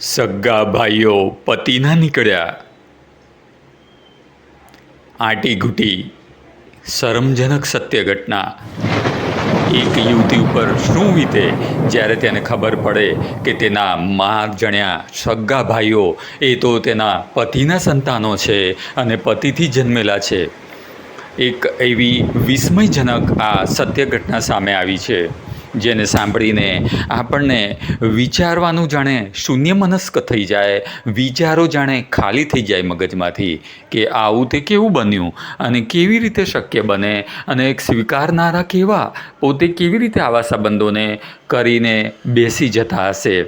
સગા ભાઈઓ પતિના નીકળ્યા. આંટી ઘૂંટી શરમજનક સત્ય ઘટના. એક યુવતી ઉપર શું વીતે? જ્યારે તેને ખબર પડે કે તેના મા જણ્યા સગા ભાઈઓ એ તો તેના પતિના સંતાનો છે અને પતિથી જન્મેલા છે. એક એવી વિસ્મયજનક આ સત્ય ઘટના સામે આવી છે. જેને સાંભળીને આપણને વિચારવાનું જાણે શૂન્ય મનસ્ક થઈ જાય, વિચારો જાણે ખાલી થઈ જાય મગજમાંથી કે આવું તે કેવું બન્યું અને કેવી રીતે શક્ય બને અને એક સ્વીકારનારા કેવા પોતે કેવી રીતે આવા સંબંધોને કરીને બેસી જતા હશે.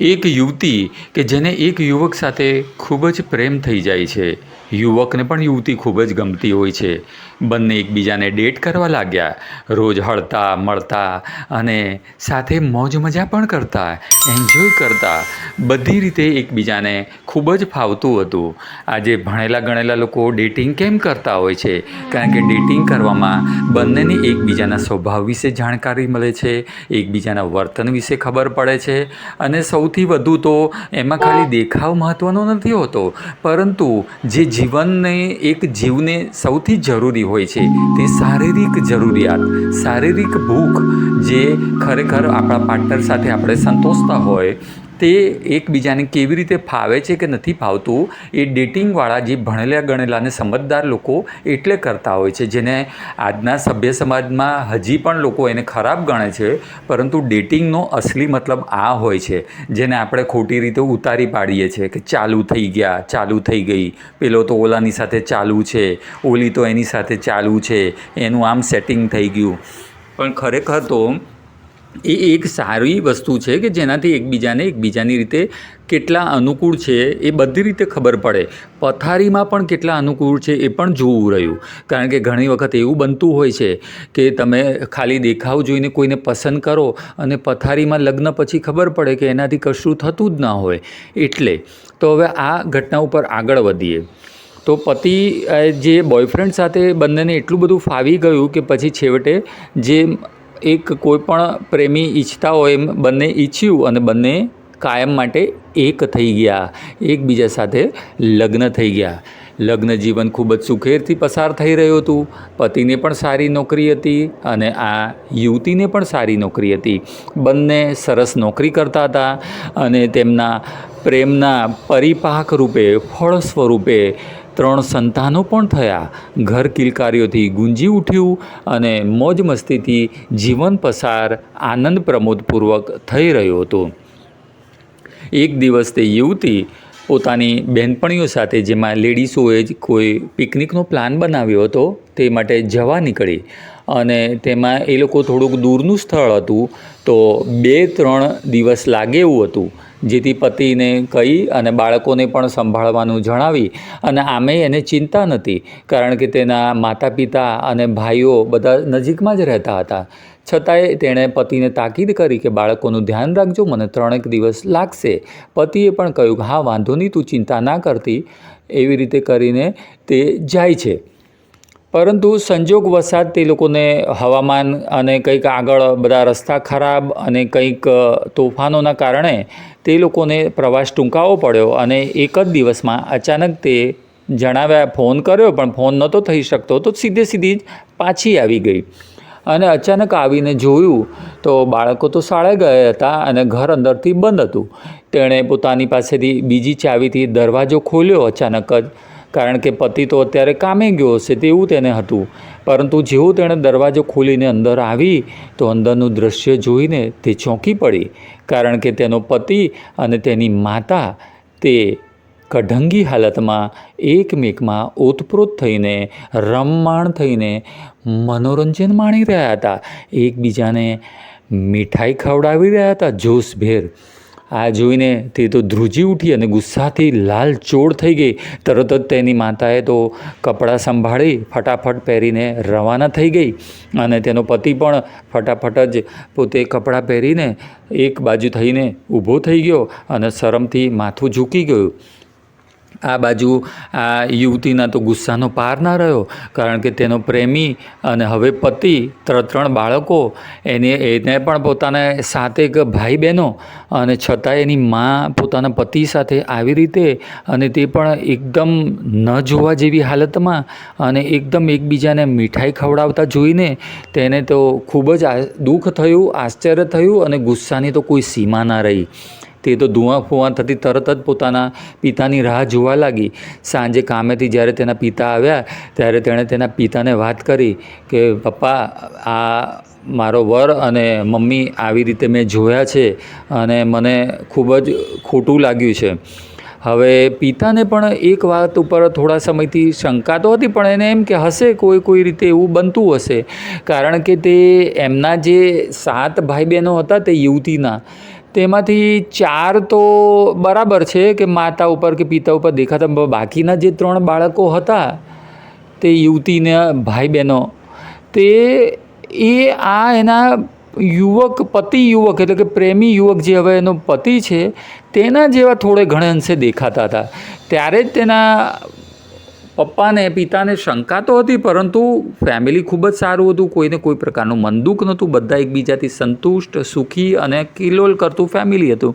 એક યુવતી કે જેને એક યુવક સાથે ખૂબ જ પ્રેમ થઈ જાય છે. યુવકને પણ યુવતી ખૂબ જ ગમતી હોય છે. બંને એકબીજાને ડેટ કરવા લાગ્યા. રોજ હળતા, મળતા અને સાથે મોજ મજા પણ કરતા, એન્જોય કરતા. બધી રીતે એકબીજાને ખૂબ જ ફાવતું હતું. આજે ભણેલા ગણેલા લોકો ડેટિંગ કેમ કરતા હોય છે? કારણ કે ડેટિંગ કરવામાં બંનેને એકબીજાના સ્વભાવ વિશે જાણકારી મળે છે, એકબીજાના વર્તન વિશે ખબર પડે છે અને સૌથી વધુ તો એમાં ખાલી દેખાવ મહત્ત્વનો નથી હોતો. પરંતુ જે જીવનને, એક જીવને સૌથી જરૂરી હોય છે. તે શારીરિક જરૂરિયાત, શારીરિક ભૂખ જે ખરેખર આપણા પાર્ટનર સાથે આપણે સંતોષતા હોય તે એકબીજાને કેવી રીતે ફાવે છે કે નથી ફાવતું, એ ડેટિંગવાળા જે ભણેલા ગણેલા અને સમજદાર લોકો એટલે કરતા હોય છે, જેને આજના સભ્ય સમાજમાં હજી પણ લોકો એને ખરાબ ગણે છે, પરંતુ ડેટિંગનો અસલી મતલબ આ હોય છે, જેને આપણે ખોટી રીતે ઉતારી પાડીએ છીએ કે ચાલુ થઈ ગયા, ચાલુ થઈ ગઈ, પેલો તો ઓલાની સાથે ચાલુ છે, ઓલી તો એની સાથે ચાલુ છે, એનું આમ સેટિંગ થઈ ગયું. પણ ખરેખર તો એ એક સારી વસ્તુ છે કે જેનાથી એકબીજાને એકબીજાની રીતે કેટલા અનુકૂળ છે એ બધી રીતે ખબર પડે. પથારીમાં પણ કેટલા અનુકૂળ છે એ પણ જોવું રહ્યું. કારણ કે ઘણી વખત એવું બનતું હોય છે કે તમે ખાલી દેખાવ જોઈને કોઈને પસંદ કરો અને પથારીમાં લગ્ન પછી ખબર પડે કે એનાથી કશું થતું જ ના હોય. એટલે તો હવે આ ઘટના ઉપર આગળ વધીએ. તો પતિ જે બોયફ્રેન્ડ સાથે બંનેને એટલું બધું ફાવી ગયું કે પછી છેવટે જે એક કોઈ પણ પ્રેમી ઈચ્છતા હોય એમ બંને ઈચ્છ્યું અને બંને કાયમ માટે એક થઈ ગયા. એકબીજા સાથે લગ્ન થઈ ગયા. લગ્ન જીવન ખૂબ જ સુખેરથી પસાર થઈ રહ્યું હતું. પતિને પણ સારી નોકરી હતી અને આ યુવતીને પણ સારી નોકરી હતી. બંને સરસ નોકરી કરતા હતા અને તેમના પ્રેમના પરિપાક રૂપે ફળ સ્વરૂપે ત્રણ સંતાનો પણ થયા. ઘર કિલકારીઓથી ગુંજી ઉઠ્યું અને મોજ મસ્તીથી જીવન પસાર આનંદ પ્રમોદપૂર્વક થઈ રહ્યો હતો. એક દિવસ તે યુવતી પોતાની બહેનપણીઓ સાથે, જેમાં લેડીસોએ જ કોઈ પિકનિકનો પ્લાન બનાવ્યો હતો, તે માટે જવા નીકળી અને તેમાં એ લોકો થોડુંક દૂરનું સ્થળ હતું, તો બે ત્રણ દિવસ લાગે એવું હતું. જેથી પતિને કહી અને બાળકોને પણ સંભાળવાનું જણાવી અને આમે એને ચિંતા નથી, કારણ કે તેના માતા પિતા અને ભાઈઓ બધા નજીકમાં જ રહેતા હતા. છતાંય તેણે પતિને તાકીદ કરી કે બાળકોનું ધ્યાન રાખજો, મને ત્રણેક દિવસ લાગશે. પતિએ પણ કહ્યું કે, હા, વાંધો નહીં, તું ચિંતા ના કરતી. એવી રીતે કરીને તે જાય છે. પરંતુ સંજોગ વસાત તે લોકોને હવામાન અને કંઈક આગળ બધા રસ્તા ખરાબ અને કંઈક તોફાનોના કારણે તે લોકોને પ્રવાસ ટૂંકાવો પડ્યો અને એક જ દિવસમાં અચાનક તે જણાવ્યા, ફોન કર્યો, પણ ફોન નહોતો થઈ શકતો. તો સીધે સીધી જ પાછી આવી ગઈ. અને અચાનક આવીને જોયું તો બાળકો તો શાળાએ ગયા હતા અને ઘર અંદરથી બંધ હતું. તેણે પોતાની પાસેથી બીજી ચાવીથી દરવાજો ખોલ્યો અચાનક જ. કારણ કે પતિ તો અત્યારે કામે ગયો હશે તેવું તેને હતું. પરંતુ જેવું તેણે દરવાજો ખોલીને અંદર આવી, તો અંદરનું દૃશ્ય જોઈને તે ચોંકી પડી. કારણ કે તેનો પતિ અને તેની માતા તે કઢંગી હાલતમાં એકમેકમાં ઓતપ્રોત થઈને, રમમાણ થઈને મનોરંજન માણી રહ્યા હતા. એકબીજાને મીઠાઈ ખવડાવી રહ્યા હતા જોશભેર. આ જોઈને તે તો ધ્રુજી ઉઠી અને ગુસ્સાથી લાલ ચોળ થઈ ગઈ. તરત જ તેની માતાએ તો કપડાં સંભાળી ફટાફટ પહેરીને રવાના થઈ ગઈ અને તેનો પતિ પણ ફટાફટ જ પોતે કપડાં પહેરીને એક બાજુ થઈને ઊભો થઈ ગયો અને શરમથી માથું ઝૂકી ગયું. આ બાજુ આ યુવતીના તો ગુસ્સાનો પાર ના રહ્યો, કારણ કે તેનો પ્રેમી અને હવે પતિ ત્રણ ત્રણ બાળકો, એને એને પણ પોતાને સાતેક ભાઈ બહેનો અને છતાં એની મા પોતાના પતિ સાથે આવી રીતે અને તે પણ એકદમ ન જોવા જેવી હાલતમાં અને એકદમ એકબીજાને મીઠાઈ ખવડાવતા જોઈને તેને તો ખૂબ જ દુઃખ થયું, આશ્ચર્ય થયું અને ગુસ્સાની તો કોઈ સીમા ના રહી. તે તો ધુઆ ફુઆ થતી તરત જ પોતાના પિતાની રાહ જોવા લાગી. સાંજે કામેથી જ્યારે તેના પિતા આવ્યા, ત્યારે તેણે તેના પિતાને વાત કરી કે, પપ્પા, આ મારો વર અને મમ્મી આવી રીતે મેં જોયા છે અને મને ખૂબ જ ખોટું લાગ્યું છે. હવે પિતાને પણ એક વાત ઉપર થોડા સમયથી શંકા તો હતી, પણ એને એમ કે, હશે કોઈ કોઈ રીતે એવું બનતું હશે? કારણ કે તે એમના જે સાત ભાઈ બહેનો હતા તે યુવતીના તેમાંથી ચાર તો બરાબર છે કે માતા ઉપર કે પિતા ઉપર દેખાતા બાકીના જે ત્રણ બાળકો હતા, તે યુવતીના ભાઈ બહેનો તે એ આ એના યુવક, પતિ યુવક એટલે કે પ્રેમી યુવક જે હવે એનો પતિ છે, તેના જેવા થોડે ઘણે અંશે દેખાતા હતા. ત્યારે જ તેના પપ્પાને, પિતાને શંકા તો હતી, પરંતુ ફેમિલી ખૂબ જ સારું હતું. કોઈને કોઈ પ્રકારનું મનદુખ નહોતું. બધા એકબીજાથી સંતુષ્ટ, સુખી અને કિલોલ કરતું ફેમિલી હતું.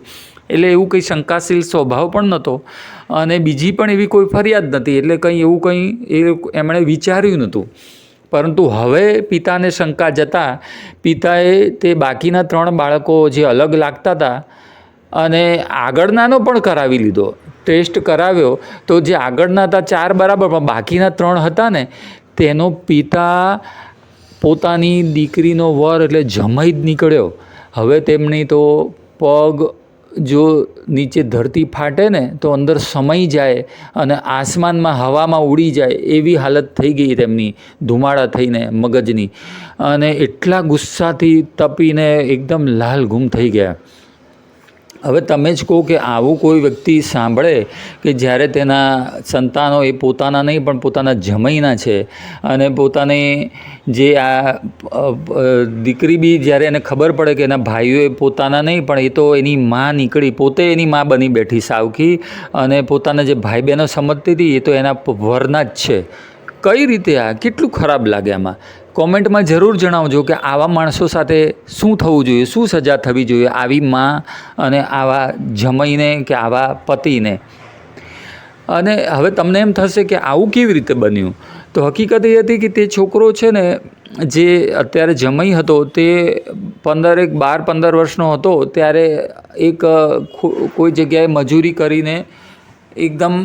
એટલે એવું કંઈ શંકાશીલ સ્વભાવ પણ નહોતો. અને બીજી પણ એવી કોઈ ફરિયાદ નથી એટલે કંઈ એવું કંઈ એ એમણે વિચાર્યું નહોતું. પરંતુ હવે પિતાને શંકા જતાં પિતાએ તે બાકીના ત્રણ બાળકો જે અલગ લાગતા હતા અને આગળનાનો પણ કરાવી લીધો. ટેસ્ટ કરાવ્યો, તો જે આગળના હતા ચાર બરાબર, પણ બાકીના ત્રણ હતા ને, તેનો પિતા પોતાની દીકરીનો વર એટલે જમાઈ જ નીકળ્યો. હવે તેમની તો પગ જો નીચે ધરતી ફાટે ને, તો અંદર સમાઈ જાય અને આસમાનમાં હવામાં ઉડી જાય એવી હાલત થઈ ગઈ તેમની, ધુમાડા થઈને મગજની. અને એટલા ગુસ્સાથી તપીને એકદમ લાલ ગુમ થઈ ગયા. હવે તમે જ કહો કે આવું કોઈ વ્યક્તિ સાંભળે કે જ્યારે તેના સંતાનો એ પોતાના નહીં, પણ પોતાના જમૈના છે અને પોતાની જે આ દીકરી બી જ્યારે એને ખબર પડે કે એના ભાઈઓએ પોતાના નહીં, પણ એ તો એની માં નીકળી, પોતે એની માં બની બેઠી સાવકી અને પોતાના જે ભાઈ બહેનો સમજતી હતી, એ તો એના વરના જ છે. કઈ રીતે આ, કેટલું ખરાબ લાગે આમાં? કોમેન્ટમાં જરૂર જણાવજો કે આવા માણસો સાથે શું થવું જોઈએ, શું સજા થવી જોઈએ આવી માં અને આવા જમઈને કે આવા પતિને. અને હવે તમને એમ થશે કે આવું કેવી રીતે બન્યું? તો હકીકત એ હતી કે તે છોકરો છે ને, જે અત્યારે જમઈ હતો, તે પંદર એક, બાર, પંદર વર્ષનો હતો, ત્યારે એક કોઈ જગ્યાએ મજૂરી કરીને એકદમ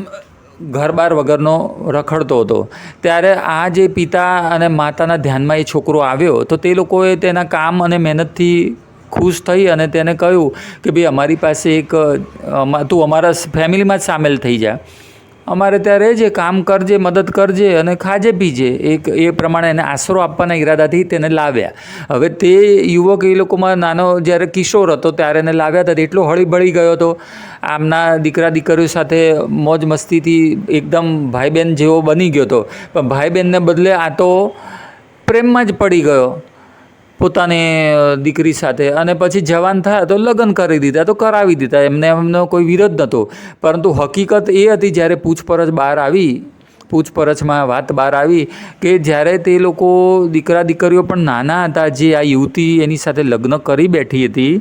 ઘર બાર વગરનો રખડતો હતો. ત્યારે આ જે પિતા અને માતાના ધ્યાનમાં એ છોકરો આવ્યો, તો તે લોકોએ તેના કામ અને મહેનતથી ખુશ થઈ અને તેને કહ્યું કે, ભાઈ, અમારી પાસે એક તું અમારા ફેમિલીમાં જ સામેલ થઈ જા. અમારે ત્યાં રહેજે, કામ કરજે, મદદ કરજે અને ખાજે પીજે. એક એ પ્રમાણે એને આશરો આપવાના ઈરાદાથી તેને લાવ્યા. હવે તે યુવક એ લોકોમાં નાનો જ્યારે કિશોર હતો ત્યારે એને લાવ્યા હતા. એટલો હળી ભળી ગયો હતો. આમના દીકરા દીકરીઓ સાથે મોજ મસ્તીથી એકદમ ભાઈ બહેન જેવો બની ગયો હતો. પણ ભાઈ બહેનને બદલે આ તો પ્રેમમાં જ પડી ગયો. પોતાની દીકરી સાથે. અને પછી જવાન થયા તો લગ્ન કરી દીધા, તો કરાવી દીધા. એમને એમનો કોઈ વિરોધ નહોતો પરંતુ હકીકત એ હતી જ્યારે પૂછપરછ બહાર આવી, પૂછપરછમાં વાત બહાર આવી, કે જ્યારે તે લોકો દીકરા દીકરીઓ પણ નાના હતા, જે આ યુવતી એની સાથે લગ્ન કરી બેઠી હતી,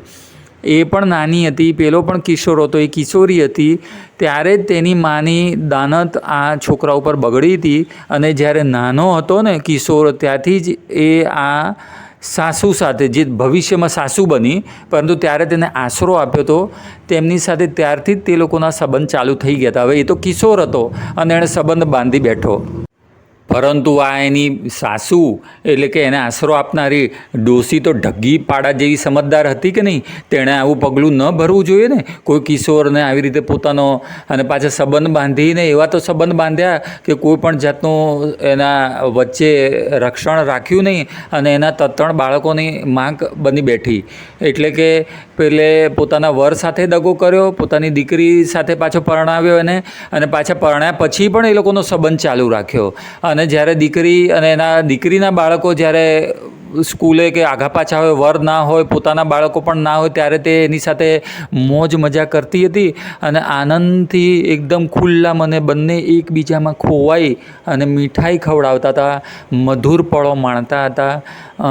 એ પણ નાની હતી, પેલો પણ કિશોર હતો, એ કિશોરી હતી, ત્યારે જ તેની માની દાનત આ છોકરા ઉપર બગડી હતી. અને જ્યારે નાનો હતો ને કિશોર, ત્યાંથી જ એ આ સાસુ સાથે, જે ભવિષ્યમાં સાસુ બની, પરંતુ ત્યારે તેને આશરો આપ્યો હતો. તેમની સાથે ત્યારથી જ તે લોકોના સંબંધ ચાલુ થઈ ગયા હતા. હવે એ તો કિશોર હતો અને એણે સંબંધ બાંધી બેઠો. પરંતુ આ એની સાસુ, એટલે કે એને આશરો આપનારી ડોસી તો ઢગી પાડા જેવી સમજદાર હતી કે નહીં? તેણે આવું પગલું ન ભરવું જોઈએ ને? કોઈ કિશોરને આવી રીતે પોતાનો અને પાછા સંબંધ બાંધીને, એવા તો સંબંધ બાંધ્યા કે કોઈ પણ જાતનું એના વચ્ચે રક્ષણ રાખ્યું નહીં અને એના તત્રણ બાળકોની માંગ બની બેઠી. એટલે કે પેલે પોતાના વર સાથે દગો કર્યો, પોતાની દીકરી સાથે પાછો પરણાવ્યો એને અને પાછા પરણ્યા પછી પણ એ લોકોનો સંબંધ ચાલુ રાખ્યો. અને જ્યારે દીકરી અને એના દીકરીના બાળકો જ્યારે સ્કૂલે કે આઘા પાછા હોય, વર ના હોય, પોતાના બાળકો પણ ના હોય, ત્યારે તે એની સાથે મોજ મજા કરતી હતી અને આનંદથી એકદમ ખુલ્લા મને બંને એકબીજામાં ખોવાઈ અને મીઠાઈ ખવડાવતા હતા, મધુર પળો માણતા હતા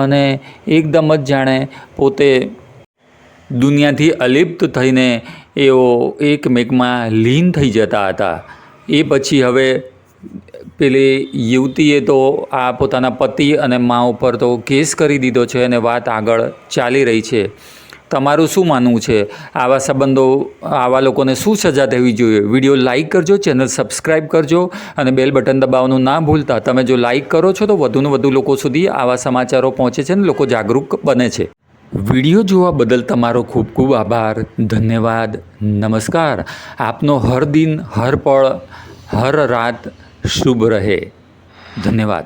અને એકદમ જ જાણે પોતે દુનિયાથી અલિપ્ત થઈને એઓ એકમેકમાં લીન થઈ જતા હતા. એ પછી હવે પેલી યુવતીએ તો આ પોતાના પતિ અને મા ઉપર તો કેસ કરી દીધો છે અને વાત આગળ ચાલી રહી છે. તમારું શું માનવું છે? આવા સંબંધો, આવા લોકોને શું સજા થવી જોઈએ? વીડિયો લાઇક કરજો, ચેનલ સબસ્ક્રાઈબ કરજો અને બેલ બટન દબાવવાનું ના ભૂલતા. તમે જો લાઇક કરો છો તો વધુને વધુ લોકો સુધી આવા સમાચારો પહોંચે છે અને લોકો જાગૃત બને છે. વીડિયો જોવા બદલ તમારો ખૂબ ખૂબ આભાર. ધન્યવાદ. નમસ્કાર. આપનો હર દિન, હર પળ, હર રાત શુભ રહે. ધન્યવાદ.